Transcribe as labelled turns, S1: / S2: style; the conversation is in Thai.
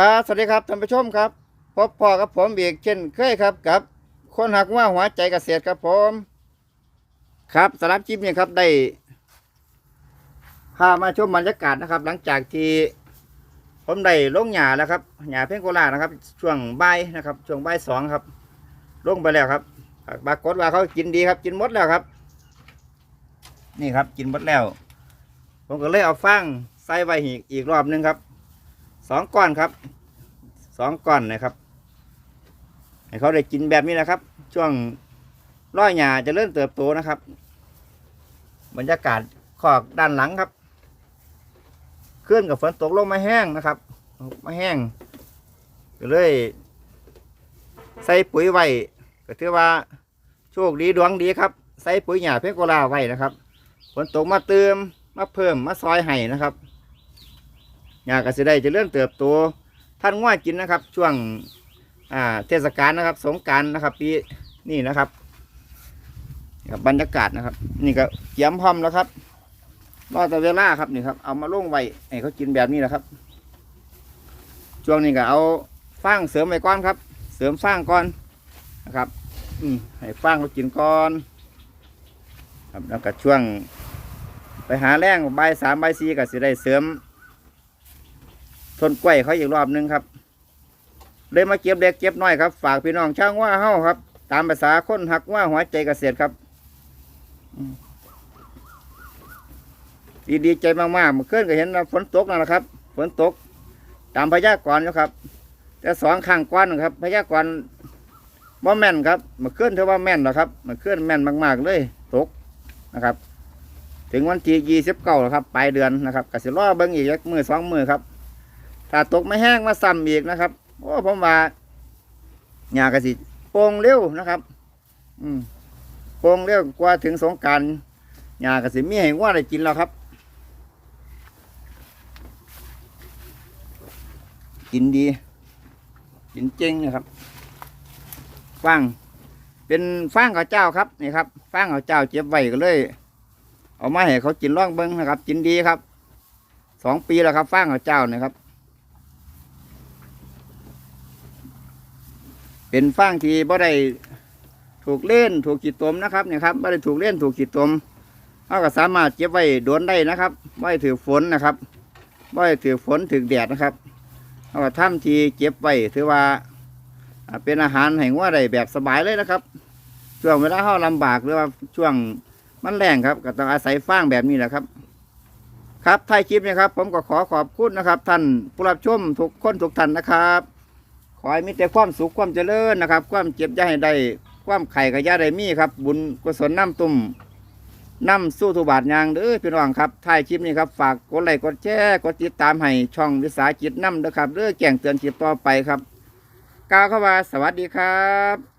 S1: ครับสวัสดีครับท่านผู้ชมครับ พบพ่อกับผมอีกเช่นเคยครับกับ คนหักว่าหัวใจเกษตรครับผม ครับสำหรับคลิปนี้ครับได้พามาชมบรรยากาศนะครับ หลังจากที่ผมได้ลงหญ้าแล้วครับหญ้าเพ่งโกลานะครับ ช่วงบ่ายนะครับช่วงบ่ายสองครับ ลงไปแล้วครับปรากฏว่าเขากินดีครับ กินหมดแล้วครับ นี่ครับกินหมดแล้ว ผมก็เลยเอาฟางใส่ไว้อีกอีกรอบหนึงครับ สองก้อนครับสองก้อนนะครับ ให้เขาได้กินแบบนี้นะครับ ช่วงร้อยหญ้าจะเริ่มเติบโตนะครับ บรรยากาศขอกด้านหลังครับเคลื่อนกับฝนตกลงมาแห้งนะครับมาแห้งก็เลย ใส่ปุ๋ยไว้ก็ถือว่าโชคดีดวงดีครับ ใส่ปุ๋ยหญ้าเพชรโกลาไว้นะครับฝนตกมาเติมมาเพิ่มมาซอยให้นะครับ หญ้าก็จะได้จะเริ่มเติบโตท่านง่ายกินนะครับ ช่วงอ่าเทศกาลนะครับ สงการนะครับ ปีนี่นะครับครับบรรยากาศนะครับ นี่ก็เกี่ยมพร้อมแล้วครับรอแต่เวลาครับนี่ครับ เอามาลงไว้ให้เขากินแบบนี้แหละครับ ช่วงนี้ก็เอาฟางเสริมไปก่อนครับ เสริมฟางก่อนนะครับ อืมให้ฟางเขากินก่อน ครับแล้วก็ช่วง ไปหาแรงใบสามใบสี่ก็สิได้เสริม ทนกล้วยเขาอีกรอบหนึงครับ เลยมาเก็บเล็กเก็บน้อยครับ ฝากพี่น้องช่างว่าเฮ้าครับ ตามภาษาคนหักว่าหัวใจเกษตรครับดีดีใจมากๆเมื่อคืนก็เห็นฝนตกนั่นแหละครับ ฝนตก ตามพยากรณ์อยู่ครับ แต่สองข้างก้อนครับ พยากรณ์ว่าแม่นครับเมื่อคืนเท่าว่าแม่นหรอครับเมื่อคืนแม่นมากๆเลยตกนะครับ ถึงวันที่ยี่สิบเก้าครับปลายเดือนนะครับก็สิรอเบิ้งอีกมือสองมือครับ ถ้าตกไม่แห้งมาซ้ำอีกนะครับโอ้ผมว่าหญ้ากระสิโป่งเร็วนะครับ อืมโป่งเร็วกว่าถึงสงการหญ้ากระสิมีให้ว่าได้กินแล้วครับ กินดีกินเจงนะครับฟางเป็นฟางข้าวเจ้าครับนี่ครับฟางข้าวเจ้าเจ็บไว้ก็เลย เอามาให้เขากินร่องเบิ้งนะครับ กินดีครับสองปีแล้วครับฟางข้าวเจ้านะครับ เป็นฟางที่บ่ได้ถูกเล่นถูกขีดตมนะครับเนี่ยครับบ่ได้ถูกเล่นถูกขีดตมเขาก็สามารถเก็บไว้โดนได้นะครับไม่ถือฝนนะครับไม่ถือฝนถือแดดนะครับเขาก็ทำทีเก็บไว้ถือว่าเป็นอาหารแห่งว่าได้แบบสบายเลยนะครับ ช่วงเวลาเขาลำบากหรือว่าช่วงมันแรงครับ ก็ต้องอาศัยฟางแบบนี้แหละครับ ครับท้ายคลิปนะครับ ผมก็ขอขอบคุณนะครับ ท่านผู้รับชมทุกคนทุกท่านนะครับ อให้มีแต่ความสุขความเจริญนะครับ ความเจ็บย่าให้ได้ความไข่กับย่าได้มีครับ บุญกุศลน้ำตุ่มน้ำสู้ทุบาทยางเด้อพี่น้องครับท้ายคลิปนี้ครับฝากกดไลค์กดแชร์กดติดตามให้ช่องวิสาหกิจน้ำนะครับเด้อแจ้งเตือนคลิปต่อไปครับกล่าวเข้ามาสวัสดีครับ